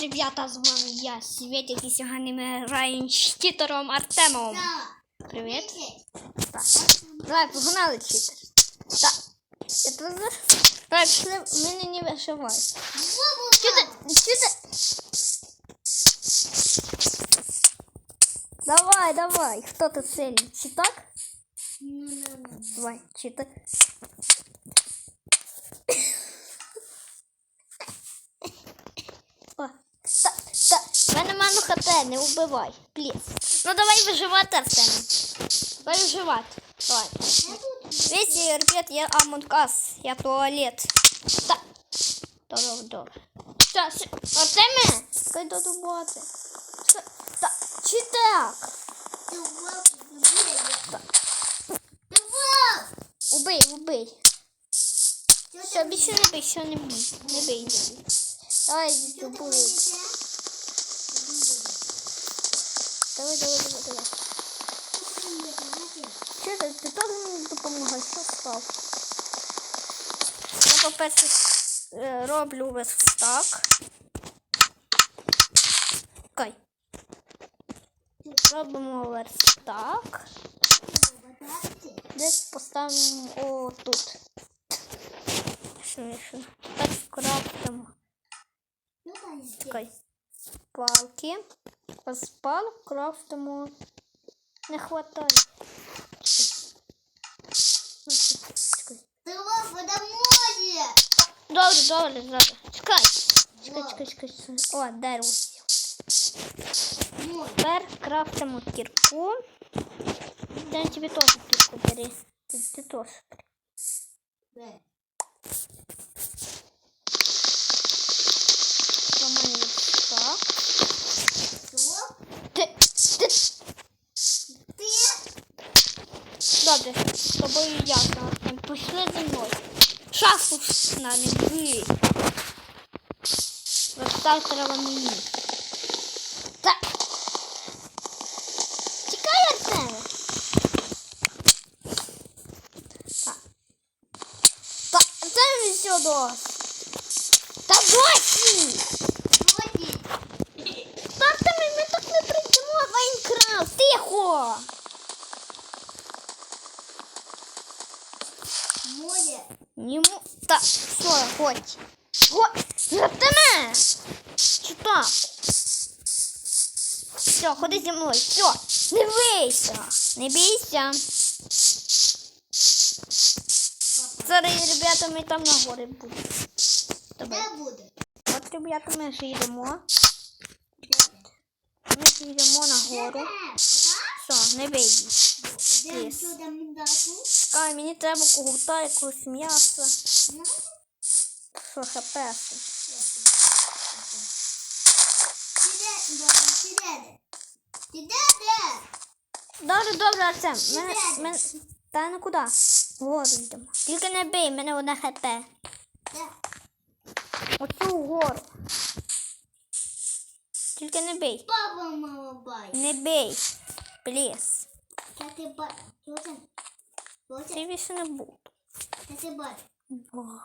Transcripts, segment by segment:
Ребята, з вами я, Світик, і сьогодні ми граємо з читером Артемом. Привіт. Так. Давай, погнали, читер. Так. Тебе зараз... Давай, пішли, мене не вишивай. Читер, читер. Давай, давай. Хто тут сильний? Чи так? Давай, читер. О, та, та, в мене ману не вбивай, пліс. Ну давай виживати, Артем. Давай виживати. Давай. Видите, ребят, я Us, я туалет. Та. Добре, добре. Та, Артеме, кай до роботи. Та, та, чи так? Убий, убий. Все, більше не бий, все, бий. Не бий, не бий. Давай, добуй. Давай, давай, давай, давай. Що ти, ти теж мені допомагай, що став? Я, по-перше, е, роблю верстак. Кай. Робимо верстак. Десь поставимо о тут. Смішно. Так скрафтимо. Чекай. Палки. З палок крафтимо. Не хватає. Чекай. Добре, добре, добре. Чекай. Чекай, чекай, чекай. О, дерево. Тепер крафтимо кірку. Дай тобі теж кірку бери. Ти, ти теж з нами бий. Верстак треба мені. Так. Тікай, Артем. Так. Так, Артем все досить. Та досі! Стартами ми так не прийдемо в Майнкрафт. Тихо! Так, хоть. Хоть. Артеме! Чи так? Все, ходи зі мною. Все, не бийся. Не бійся. Зараз, ребята, ми там на горі будемо. Давай. От, ребята, ми ж йдемо. Ми ж йдемо на гору. Все, не бійся. Чекай, мені треба когута, якогось м'яса. Що хапеси. Добре, добре, Артем. Мене, мене... Та ну куди? Вгору йдемо. Тільки не бий, мене одне хп. Оцю вгору. Тільки не бий. Папа, мама, бай. Не бий. Пліс. Я ти бай. Що це? Що це? Ти більше не буду. Я ти бай. Вау.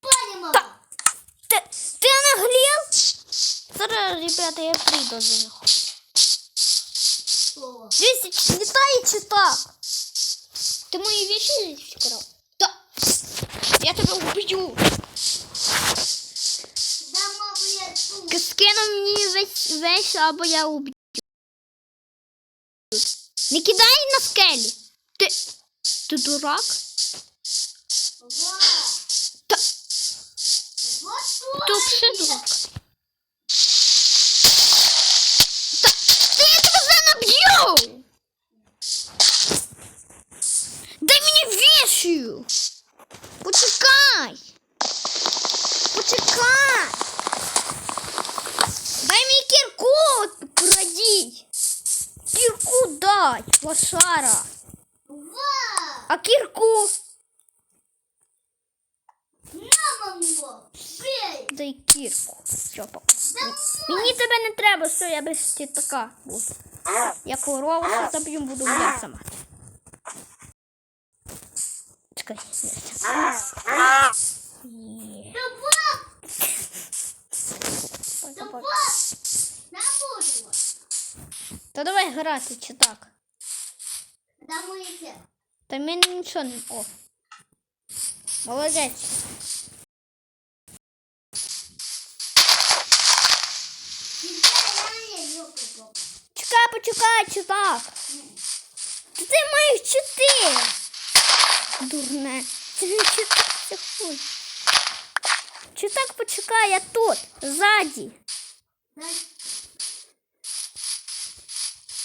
Пані, мама. Ти, ти наглел? Зараз, ребята, я прийду за нього. Слово. Дивіться, літає чи так? Ти мої вещи вкрав? Да. Я тебе уб'ю. Скину мені весь, весь або я уб'ю. Не кидай на скелі. Ти, ти дурак? Та, ти взагалі дурак. Блять, лошара. А кірку. Дай кірку. Чопа. Мені тебе не треба, все, я без тітака буду. Я корову заб'ю, буду я сама. Чекай, я Та давай грати, чи так? Эфир. Та мені нічого не. О. Молодець. Ёлка Чекай, почекай, чи так. Та ти маєш чотири. Дурне. Ти не це хуй. Чи так почекай, я тут, ззаді.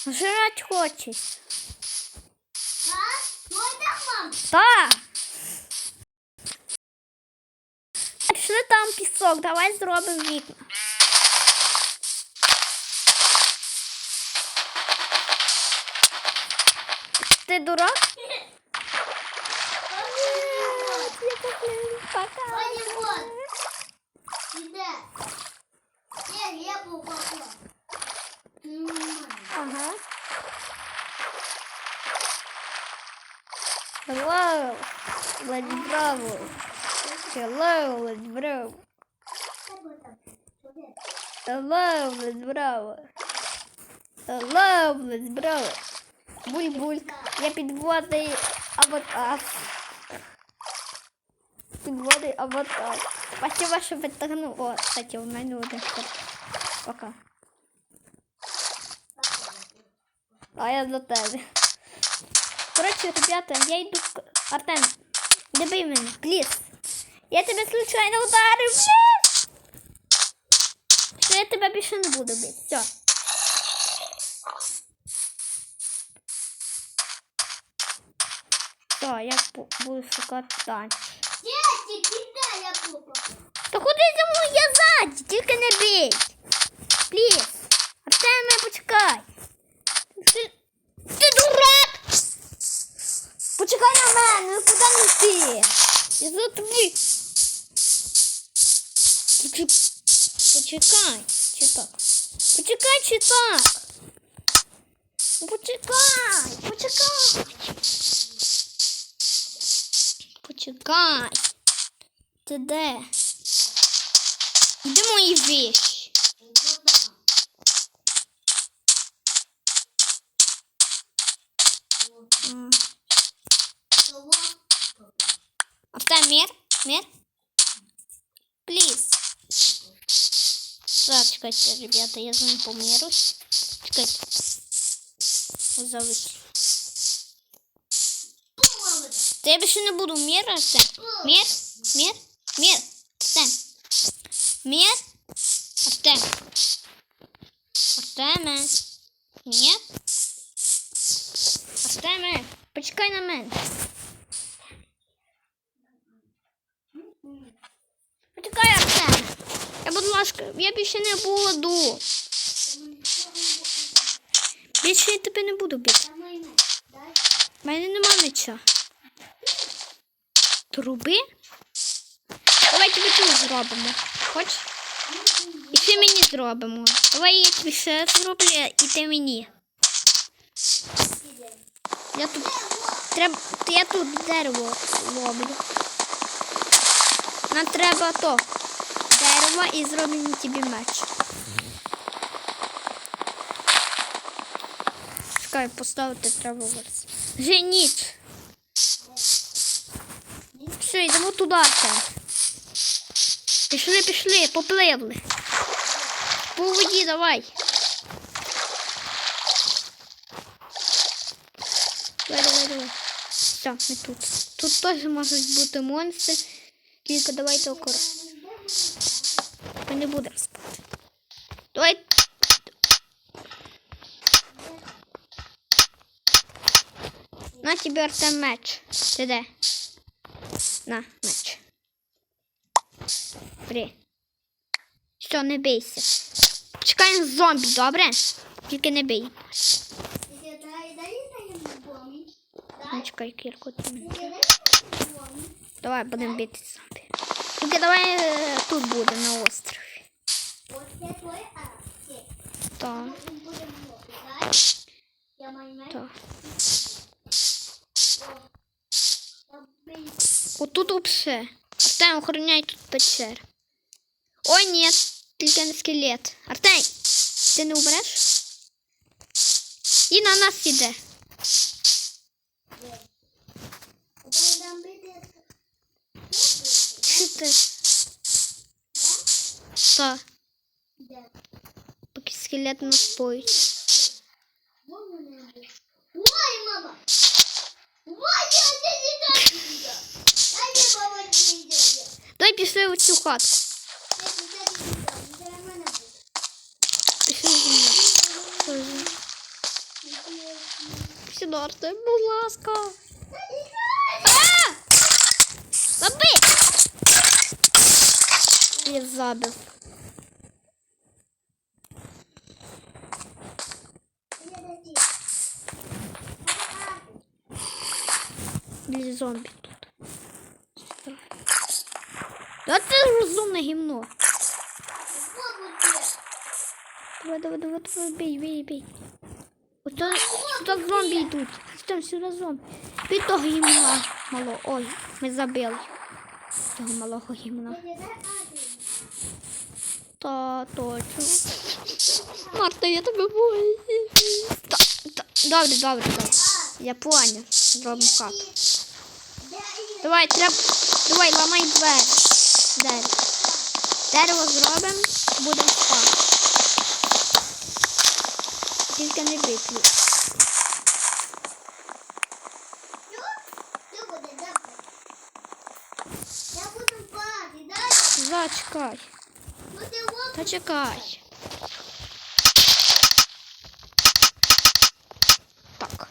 Жрать хочеш. А? Что это, мам? Так. Пішли там пісок, давай зробимо вікна. Ти дурак? Пока. Hello, let's bravo. Hello, let's bravo. Hello, let's bravo. Hello, let's bravo. Буль-буль. Я підводний аватар. Підводний аватар. Спасибо, що підтягнув. О, кстати, у мене один. Пока. А я до тебе. Коротше, ребята, я йду к... Артем, не бий мене, пліз. Я тебе случайно ударив, пліз. Що я тебе більше не буду бити. Все. Все, я бу- буду шукати далі. Дети, кидай, я буду попробовать. Та ходи за мною, я ззаді, тільки не бій. Пліз. Артеме, почекай. Ти, ти дурак! Почекай на мене, ну куди не йти? Я за тобі. Почекай. Чи так? Почекай, чи так? Ну, Почекай, почекай. Почекай. Ти де? Де мої вещи? Артем, мир? Мир? Плиз. Так, чекайте, ребята, я з ним помірусь. Чекайте. Завис. Та я більше не буду мір, Артем. Мір? Мір? Мір? Артем. Мір? Артем. Артеме. Ні? Артеме, почекай на мене. Почекай, Артеме. Я, ласка, я більше не буду. Більше я тебе не буду бити. У мене нема меча. Труби? Давай тобі тут зробимо. Хочеш? І ти мені зробимо. Давай я тобі ще зроблю, і ти мені. Я тут. Треба. Я тут дерево ловлю. Нам треба то. Дерево і зробимо тобі меч. Чекай, поставити треба верс. Вже. Все, йдемо туди. Пішли, пішли, попливли. По воді давай. Давай, давай, давай. Все, ми тут. Тут теж можуть бути монстри. Тільки давайте акуратно. Ми не будемо спати. Давай. На тобі Артем меч. Ти де? На, меч. Бери. Все, не бийся. Чекаємо зомбі, добре? Тільки не бий. Иди, дай, дай, дай ему помнить. Ну, Дай. чекай, кірку. ти мені. Иди, дай ему помнить. Давай, будемо бити зомбі. Тільки давай е, тут буде, на острові. Так, Мы будем вот, дай. Я мой мяч. так. Там бей. Отут вообще. Артем, охороняй тут печер. Ой, ні, тільки не скелет. Артем, ти не умреш? І на нас іде. Дай нам бити. Що ти? Та, Де? поки скелет нас боїть. Вон вони були. Ой, мама! Ой, я не не так. А не мама не йде. Давай пішли в цю хатку. Я не так не так. Це в мене буде. Пішли зі мною. Сюди, Артем, будь ласка. А! Забий! Я забив. Блін, зомбі тут. Да ти розумне гімно. Давай, давай, давай, давай, бей, бей, бей. Ось сюди зомбі йдуть. Там сюди зомбі. Від того гімна мало. Ой, ми забили. Того малого гімна. Та точно. Марта, я тебе боюсь. Добре, добре, добре. Я поняв. Зробимо хату. Давай, треба. Давай, ламай двері. Дерево. Дерево зробимо, будемо спати. Тільки не. Дай. Зачекай. Та чекай. Так.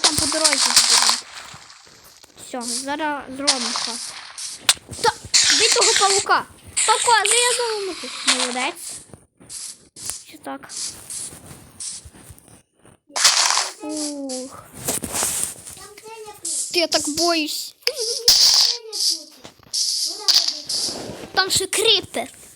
Все там по дорозі буде. Все, зараз зробимо хату. Та, бий того павука. Павука, зв'язуємо. Молодець. Що так? Ух. Там теля путь. Я так боюсь. Теля путь. Куди буде? Там ще кріпер.